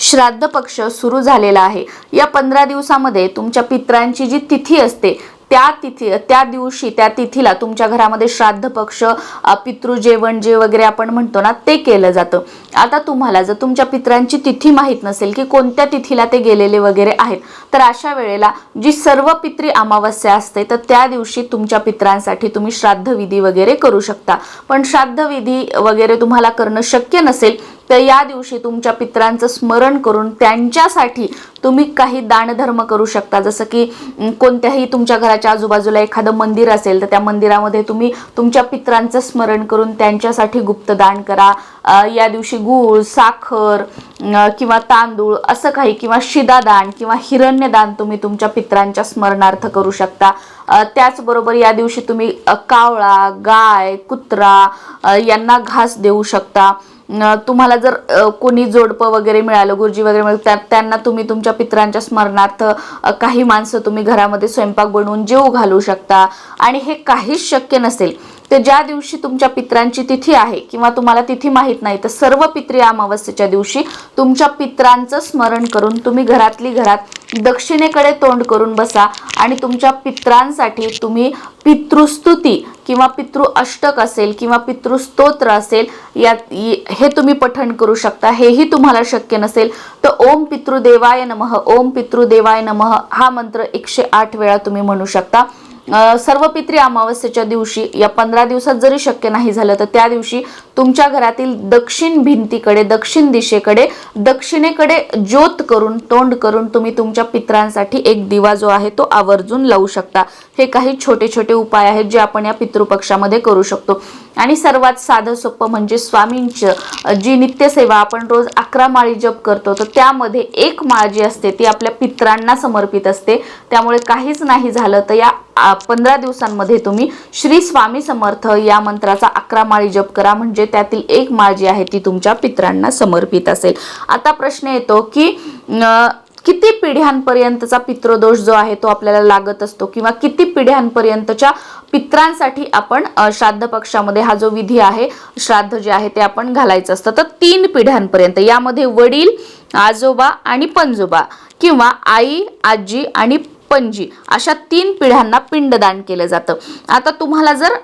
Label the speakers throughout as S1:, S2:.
S1: श्राद्ध पक्ष सुरू झालेला आहे. या पंधरा दिवसामध्ये तुमच्या पित्रांची जी तिथी असते त्या तिथी त्या दिवशी त्या तिथीला तुमच्या घरामध्ये श्राद्ध पक्ष पितृजेवण जे वगैरे आपण म्हणतो ना ते केलं जातं. आता तुम्हाला जर तुमच्या पित्रांची तिथी माहीत नसेल की कोणत्या तिथीला ते गेलेले वगैरे आहेत तर अशा वेळेला जी सर्व पित्री अमावस्या असते तर त्या दिवशी तुमच्या पित्रांसाठी तुम्ही श्राद्ध विधी वगैरे करू शकता. पण श्राद्ध विधी वगैरे तुम्हाला करणं शक्य नसेल तर या दिवशी तुमच्या पित्रांचं स्मरण करून त्यांच्यासाठी तुम्ही काही दानधर्म करू शकता. जसं की कोणत्याही तुमच्या घराच्या आजूबाजूला एखादं मंदिर असेल तर त्या मंदिरामध्ये तुम्ही तुमच्या पित्रांचं स्मरण करून त्यांच्यासाठी गुप्तदान करा. या दिवशी गूळ साखर किंवा तांदूळ असं काही किंवा शिदादान किंवा हिरण्यदान तुम्ही तुमच्या पित्रांच्या स्मरणार्थ करू शकता. त्याचबरोबर या दिवशी तुम्ही कावळा गाय कुत्रा यांना घास देऊ शकता. तुम्हाला जर कोणी जोडपं वगैरे मिळालं गुरुजी वगैरे मिळालं त्या- त्यांना तुम्ही तुमच्या पित्रांच्या स्मरणार्थ काही माणसं तुम्ही घरामध्ये स्वयंपाक बनवून जेव घालू शकता. आणि हे काहीच शक्य नसेल. तर ज्या दिवशी तुमच्या पित्रांची तिथी आहे किंवा तुम्हाला तिथी माहीत नाही तर सर्व पित्री अमावस्येच्या दिवशी तुमच्या पित्रांचं स्मरण करून तुम्ही घरातली घरात दक्षिणेकडे तोंड करून बसा आणि तुमच्या पित्रांसाठी तुम्ही पितृस्तुती किंवा पितृ अष्टक असेल किंवा पितृस्तोत्र असेल या हे तुम्ही पठण करू शकता. हेही तुम्हाला शक्य नसेल तर ओम पितृदेवाय नमः ओम पितृदेवाय नमः हा मंत्र एकशे आठ वेळा तुम्ही म्हणू शकता. सर्व पित्री अमावस्येच्या दिवशी या पंधरा दिवसात जरी शक्य नाही झालं तर त्या दिवशी तुमच्या घरातील दक्षिण भिंतीकडे दक्षिण दिशेकडे दक्षिणेकडे ज्योत करून तोंड करून तुम्ही तुमच्या पित्रांसाठी एक दिवा जो आहे तो आवर्जून लावू शकता. हे काही छोटे छोटे उपाय आहेत जे आपण या पितृपक्षामध्ये करू शकतो. आणि सर्वात साधं सोपं म्हणजे स्वामींचं जी नित्यसेवा आपण रोज अकरा माळी जप करतो तर त्यामध्ये एक माळ जी असते ती आपल्या पित्रांना समर्पित असते. त्यामुळे काहीच नाही झालं तर या पंधरा दिवसांमध्ये तुम्ही श्री स्वामी समर्थ या मंत्राचा अकरा माळी जप करा. म्हणजे त्यातील एक माळ जी आहे ती तुमच्या पित्रांना समर्पित असेल. आता प्रश्न येतो की किती पिढ्यांपर्यंतचा पितृदोष जो आहे तो आपल्याला लागत असतो किंवा किती पिढ्यांपर्यंतच्या पित्रांसाठी आपण श्राद्ध पक्षामध्ये हा जो विधी आहे श्राद्ध जे आहे ते आपण घालायचं असतं. तर तीन पिढ्यांपर्यंत यामध्ये वडील आजोबा आणि पणजोबा किंवा आई आजी आणि पणजी अशा तीन पिढ्यांना पिंडदान केलं जातं. आता तुम्हाला जर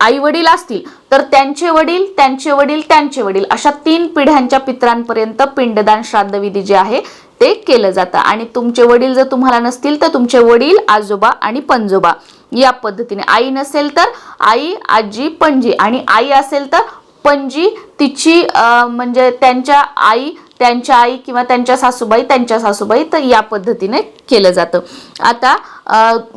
S1: आई वडील असतील तर त्यांचे वडील त्यांचे वडील त्यांचे वडील अशा तीन पिढ्यांच्या पित्रांपर्यंत पिंडदान श्राद्धविधी जे आहे ते केलं जातं. आणि तुमचे वडील जर तुम्हाला नसतील तर तुमचे वडील आजोबा आणि पणजोबा या पद्धतीने. आई नसेल तर आई आजी पणजी. आणि आई असेल तर पणजी तिची म्हणजे त्यांच्या आई त्यांच्या आई किंवा त्यांच्या सासूबाई त्यांच्या सासूबाई तर या पद्धतीने केलं जातं. आता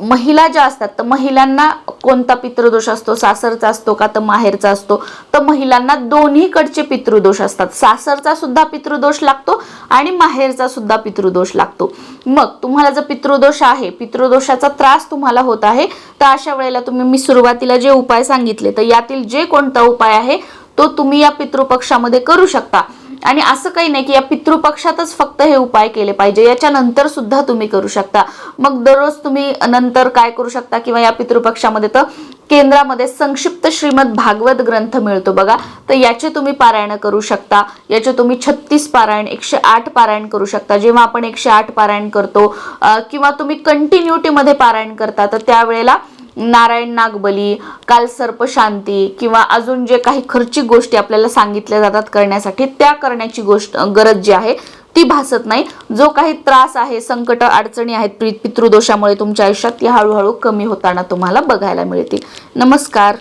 S1: महिला ज्या असतात तर महिलांना कोणता पितृदोष असतो? सासरचा असतो का? तर माहेरचा असतो. तर महिलांना दोन्हीकडचे पितृदोष असतात. सासरचा सुद्धा पितृदोष लागतो आणि माहेरचा सुद्धा पितृदोष लागतो. मग तुम्हाला जर पितृदोष आहे पितृदोषाचा त्रास तुम्हाला होत आहे तर अशा वेळेला तुम्ही मी सुरुवातीला जे उपाय सांगितले तर यातील जे कोणता उपाय आहे तो तुम्ही या पितृपक्षामध्ये करू शकता. आणि असं काही नाही की या पितृपक्षातच फक्त हे उपाय केले पाहिजे. याच्या नंतर सुद्धा तुम्ही करू शकता. मग दररोज तुम्ही नंतर काय करू शकता? किंवा या पितृपक्षामध्ये तर केंद्रामध्ये संक्षिप्त श्रीमद भागवत ग्रंथ मिळतो बघा. तर याचे तुम्ही पारायण करू शकता. याचे तुम्ही छत्तीस पारायण एकशे आठ पारायण करू शकता. जेव्हा आपण एकशे आठ पारायण करतो किंवा तुम्ही कंटिन्युटीमध्ये पारायण करता तर त्यावेळेला नारायण नागबली काल सर्पशांती किंवा अजून जे काही खर्चिक गोष्टी आपल्याला सांगितल्या जातात करण्यासाठी त्या करण्याची गोष्ट गरज जी आहे ती भासत नाही. जो काही त्रास आहे संकट अडचणी आहेत पितृदोषामुळे तुमच्या आयुष्यात ती हळूहळू कमी होताना तुम्हाला बघायला मिळतील. नमस्कार.